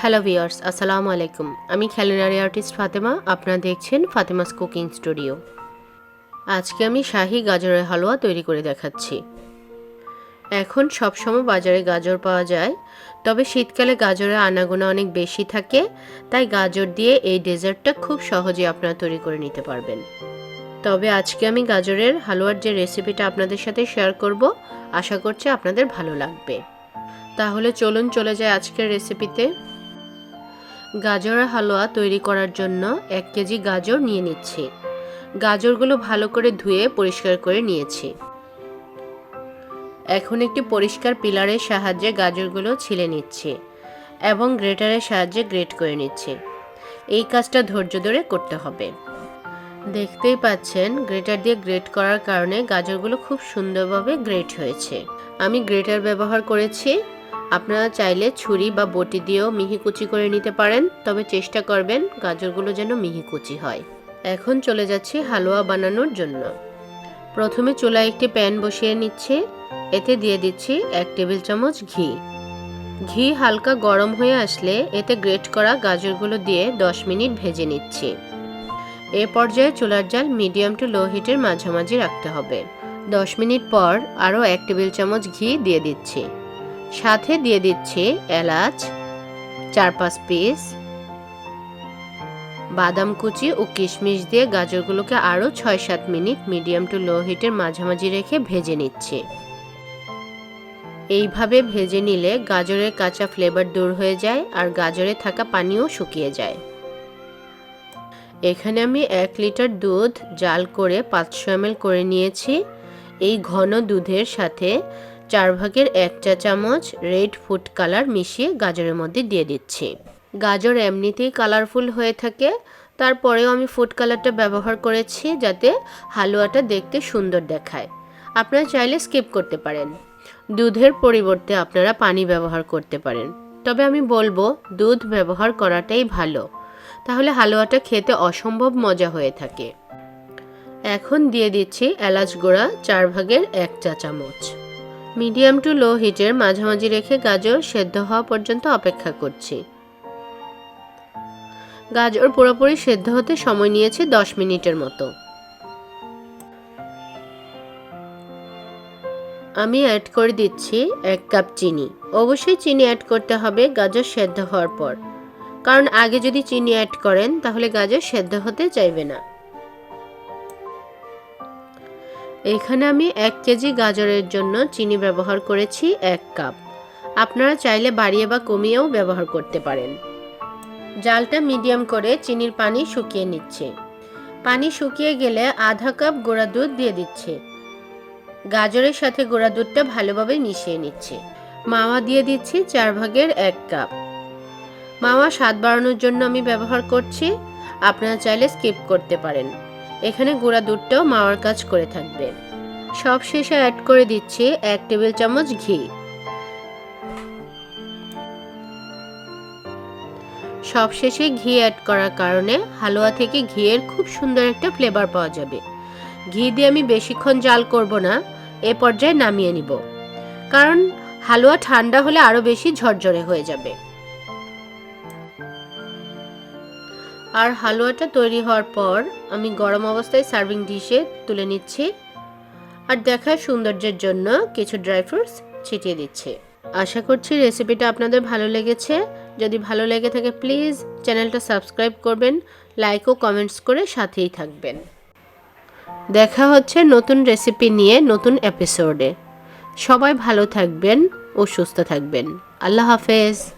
Hello viewers আসসালামু আলাইকুম আমি খেলিনারি আর্টিস্ট ফাতেমা, আপনারা দেখছেন ফাতেমাস কুকিং স্টুডিও। আজকে আমি শাহি গাজরের হালুয়া তৈরি করে দেখাচ্ছি। এখন সবসময় বাজারে গাজর পাওয়া যায়, তবে শীতকালে গাজরের আনাগোনা অনেক বেশি থাকে, তাই গাজর দিয়ে এই ডেজার্টটা খুব সহজে আপনারা তৈরি করে নিতে পারবেন। তবে আজকে আমি গাজরের হালুয়ার যে রেসিপিটা আপনাদের সাথে শেয়ার করব, আশা করছি আপনাদের ভালো লাগবে। তাহলে চলুন চলে যায় আজকের রেসিপিতে গাজরের হালুয়া তৈরি করার জন্য এক কেজি গাজর নিয়ে নিচ্ছি। গাজরগুলো ভালো করে ধুয়ে পরিষ্কার করে নিয়েছি। এখন একটি পরিষ্কার পিলারের সাহায্যে গাজরগুলো ছিলে নিচ্ছি এবং গ্রেটারের সাহায্যে গ্রেট করে নিচ্ছি। এই কাজটা ধৈর্য ধরে করতে হবে। দেখতেই পাচ্ছেন, গ্রেটার দিয়ে গ্রেট করার কারণে গাজরগুলো খুব সুন্দরভাবে গ্রেট হয়েছে। আমি গ্রেটার ব্যবহার করেছি আপনারা চাইলে ছুরি বা বটি দিয়েও মিহি কুচি করে নিতে পারেন, তবে চেষ্টা করবেন গাজরগুলো যেন মিহি কুচি হয়। এখন চলে যাচ্ছি হালুয়া বানানোর জন্য। প্রথমে চুলায় একটি প্যান বসিয়ে নিচ্ছি। এতে দিয়ে দিচ্ছি এক টেবিল চামচ ঘি। ঘি হালকা গরম হয়ে আসলে এতে গ্রেট করা গাজরগুলো দিয়ে 10 মিনিট ভেজে নিচ্ছি। এ পর্যায়ে চুলার জাল মিডিয়াম টু লো হিটের মাঝামাঝি রাখতে হবে। 10 মিনিট পর আরও এক টেবিল চামচ ঘি দিয়ে দিচ্ছি। সাথে দিয়ে দিচ্ছি এলাচ চার পাঁচ পিস, বাদাম কুচি ও কিশমিশ দিয়ে গাজরগুলোকে আরও ছয় সাত মিনিট মিডিয়াম টু লো হিটের মাঝামাঝি রেখে ভেজে নিচ্ছি। এইভাবে ভেজে নিলে গাজরের কাঁচা ফ্লেভার দূর হয়ে যায় আর গাজরে থাকা পানিও শুকিয়ে যায়। এখানে আমি এক লিটার দুধ জাল করে পাঁচশো এম করে নিয়েছি। এই ঘন দুধের সাথে চার ভাগের এক চা চামচ রেড ফুড কালার মিশিয়ে গাজরের মধ্যে দিয়ে দিচ্ছি। গাজর এমনিতেই কালারফুল হয়ে থাকে। তারপরেও আমি ফুড কালারটা ব্যবহার করেছি যাতে হালুয়াটা দেখতে সুন্দর দেখায়। আপনারা চাইলে স্কিপ করতে পারেন। দুধের পরিবর্তে আপনারা পানি ব্যবহার করতে পারেন। তবে আমি বলব, দুধ ব্যবহার করাটাই ভালো। তাহলে হালুয়াটা খেতে অসম্ভব মজা হয়ে থাকে। এখন দিয়ে দিচ্ছি এলাচ গুঁড়া চার ভাগের এক চা চামচ। মিডিয়াম টু লো হিটের মাঝামাঝি রেখে গাজর সেদ্ধ হওয়া পর্যন্ত অপেক্ষা করছি। গাজর পুরোপুরি সেদ্ধ হতে সময় নিয়েছে দশ মিনিটের মতো। আমি অ্যাড করে দিচ্ছি এক কাপ চিনি। অবশ্যই চিনি অ্যাড করতে হবে গাজর সেদ্ধ হওয়ার পর। কারণ আগে যদি চিনি অ্যাড করেন, তাহলে গাজর সেদ্ধ হতে চাইবে না। এখানে আমি এক কেজি গাজরের জন্য চিনি ব্যবহার করেছি এক কাপ। আপনারা চাইলে বাড়িয়ে বা কমিয়েও ব্যবহার করতে পারেন। জালটা মিডিয়াম করে চিনির পানি শুকিয়ে নিচ্ছে। পানি শুকিয়ে গেলে আধা কাপ গোড়া দুধ দিয়ে দিচ্ছে। গাজরের সাথে গোড়া দুধটা ভালোভাবে মিশিয়ে নিচ্ছে। মাওয়া দিয়ে দিচ্ছি চার ভাগের এক কাপ। মাওয়া স্বাদ বাড়ানোর জন্য আমি ব্যবহার করছি। আপনারা চাইলে স্কিপ করতে পারেন। এখানে গুঁড়া দুধটাও মাওয়ার কাজ করে থাকবে। সব শেষে অ্যাড করে দিচ্ছি এক টেবিল চামচ ঘি। সব শেষে ঘি অ্যাড করার কারণে হালুয়া থেকে ঘিয়ের খুব সুন্দর একটা ফ্লেভার পাওয়া যাবে। ঘি দিয়ে আমি বেশিক্ষণ জাল করব না, এ পর্যায়ে নামিয়ে নিব। কারণ হালুয়া ঠান্ডা হলে আরও বেশি ঝরঝরে হয়ে যাবে। আর হালুয়াটা তৈরি হওয়ার পর আমি গরম অবস্থায় সার্ভিং ডিশে তুলে নিচ্ছি আর দেখার সৌন্দর্যের জন্য কিছু ড্রাই ফ্রুটস ছিটিয়ে দিচ্ছি। আশা করছি রেসিপিটা আপনাদের ভালো লেগেছে। যদি ভালো লেগে থাকে, প্লিজ চ্যানেলটা সাবস্ক্রাইব করবেন, লাইক ও কমেন্টস করে সাথেই থাকবেন। দেখা হচ্ছে নতুন রেসিপি নিয়ে নতুন এপিসোডে। সবাই ভালো থাকবেন ও সুস্থ থাকবেন। আল্লাহ হাফেজ।